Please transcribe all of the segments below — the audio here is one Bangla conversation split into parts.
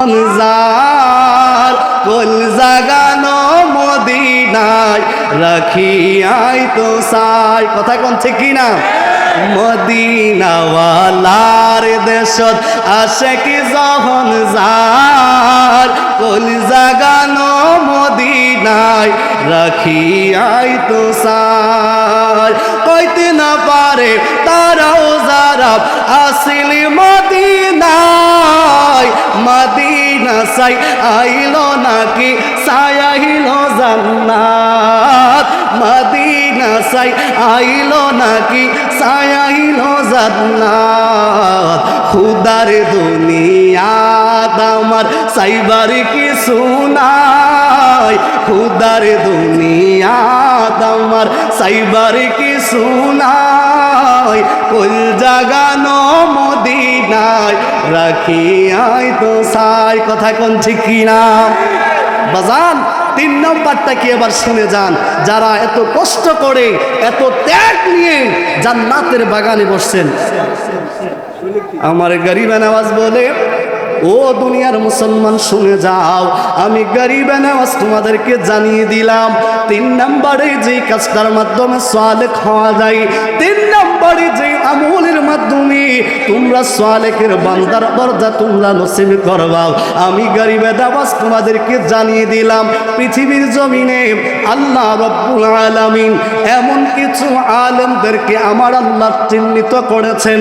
যার কোল জাগানো মদিনায় রাখিয়াই তো সাই কথা কোন ঠিক কিনা মদিনাওয়ালার দেশত আসে কি যখন যার কোল জাগানো মদিনায় রাখিয়াই তো সাই কইতে না পারে তারাও যারা আসিলি মদিনায় মদিনা সাই আইলো নাকি? সাই আইলো জান্নাত। মদিনা সাই আইলো নাকি? সাই আইলো জান্নাত। খুদার দুনিয়াত আমার সাইবার কি সুনাই খুদার দুনিয়াত আমার সাইবার কি কুল জাগানো মদিনায় রাখি আই তো সাই কথা বাজান, তিন নম্বরটা কি এবার শুনে যান? যারা এত কষ্ট করে, এত ত্যাগ নিয়ে জান্নাতের বাগানে বসছেন। আমার গরিব আওয়াজ বলে, ও দুনিয়ার মুসলমান, শুনে যাও। আমি গরিব আওয়াজ তোমাদেরকে জানিয়ে দিলাম, তিন নম্বরে যে কাজটার মাধ্যমে সোয়ালেক হওয়া যায়, তিন নম্বরে যে আমলের মাধ্যমে তোমরা সোয়ালেকের বান্দার দরজা তোমরা নসিব করবাও। আমি গরিবে দাবাস, তোমাদেরকে জানিয়ে দিলাম, পৃথিবীর জমিনে আল্লাহ রব্বুল আলামিন এমন কিছু আলেমদেরকে আমার আল্লাহ চিহ্নিত করেছেন,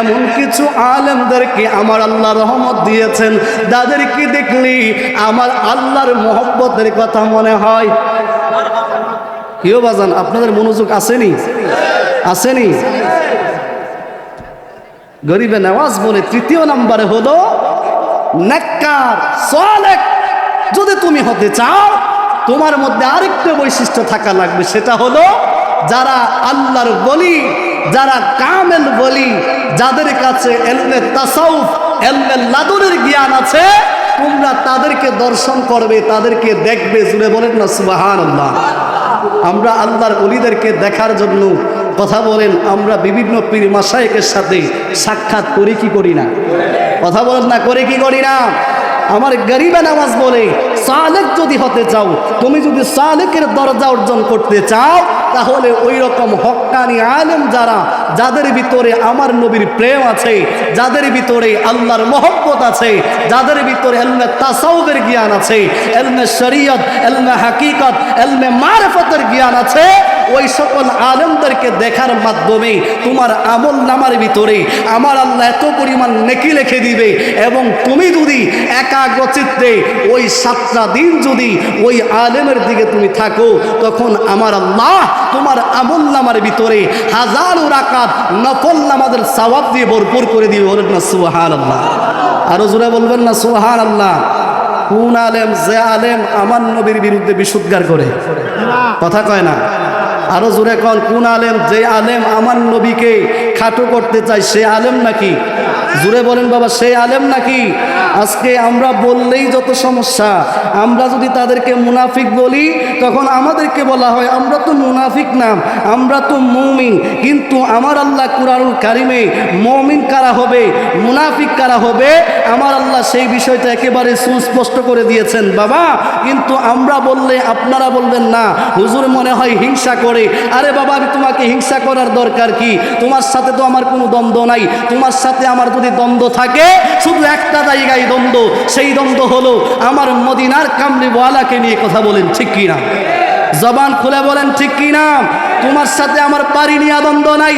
এমন কিছু আলেমদেরকে আমার আল্লাহ রহমত দিয়েছেন। যাদেরকে দেখলি আমার আল্লাহর মহব্বতের কথা মনে হয়। কেউ বাজান, আপনাদের মনোযোগ আসেনি? আসেনি? গরিবে নেওয়াজ বলে তৃতীয় নম্বরে হলো, নেককার, সালেক। যদি তুমি হতে চাও, তোমার মধ্যে আরেকটা বৈশিষ্ট্য থাকা লাগবে, সেটা হলো যারা আল্লাহর বলি, যারা কামেল বলি, যাদের কাছে এলমে তাসাউফ, এলমে জ্ঞান আছে, তোমরা তাদেরকে দর্শন করবে, তাদেরকে দেখবে, জুড়ে বলেন না সুবাহান আমরা আল্লাহর অলিদেরকে দেখার জন্য কথা বলেন, আমরা বিভিন্ন পীর মাসায়েকের সাথে সাক্ষাৎ করি কি করি না? কথা বলেন না, করে কি করি না? আমার গরিবে নামাজ বলে, সালেক যদি হতে চাও, তুমি যদি সালেকের দরজা অর্জন করতে চাও, তাহলে ওই রকম হক্কানি আলেম যারা, যাদের ভিতরে আমার নবীর প্রেম আছে, যাদের ভিতরে আল্লাহর মহব্বত আছে, যাদের ভিতরে এলমে তাসাউদের জ্ঞান আছে, এলমে শরীয়ত, এলমে হাকিকত, এলমে মারফতের জ্ঞান আছে ওই সকল আলেমদেরকে দেখার মাধ্যমে তোমার আমল নামার ভিতরে আমার আল্লাহ এত পরিমাণ নেকি লিখে দিবে এবং তুমি যদি একাগ্র চিত্তে ওই সাতটা দিন যদি ওই আলেমের দিকে তুমি থাকো, তখন আমার আল্লাহ তোমার আমল নামার ভিতরে হাজারো রাকাত নফল নামাজের সওয়াব দিয়ে ভরপুর করে দিবে। বলেন না সুহান আল্লাহ আরও জোরে বলবেন না সুহান আল্লাহ কোন আলেম, যে আলেম আমার নবীর বিরুদ্ধে বিশুদ্ধার করে? কথা কয় না। আরও জোরে কন, কোন আলেম? যে আলেম আমার নবীকে খাটো করতে চায়, সে আলেম নাকি? জুড়ে বলেন বাবা, সে আলেম নাকি? আজকে আমরা বললেই যত সমস্যা। আমরা যদি তাদেরকে মুনাফিক বলি, তখন আমাদেরকে বলা হয়, আমরা তো মুনাফিক নাম আমরা তো মৌমিন। কিন্তু আমার আল্লাহ কুরআনুল কারিমে মৌমিন কারা হবে, মুনাফিক কারা হবে? আমার আল্লাহ সেই বিষয়টা একেবারে সুস্পষ্ট করে দিয়েছেন বাবা। কিন্তু আমরা বললে, আপনারা বলবেন না। হুজুর মনে হয় হিংসা করে আরে বাবা, আমি তোমাকে হিংসা করার দরকার কি? তোমার সাথে তো আমার কোনো দ্বন্দ্ব নাই। তোমার সাথে আমার যদি দ্বন্দ্ব থাকে, শুধু একটা জায়গায় দ্বন্দ্ব, সেই দ্বন্দ্ব হলো আমার মদিনার কামলিওয়ালাকে নিয়ে কথা বলেন, ঠিক কি না জবান খুলে বলেন, ঠিক কি না তোমার সাথে আমার পারি নিয়ে দ্বন্দ্ব নাই।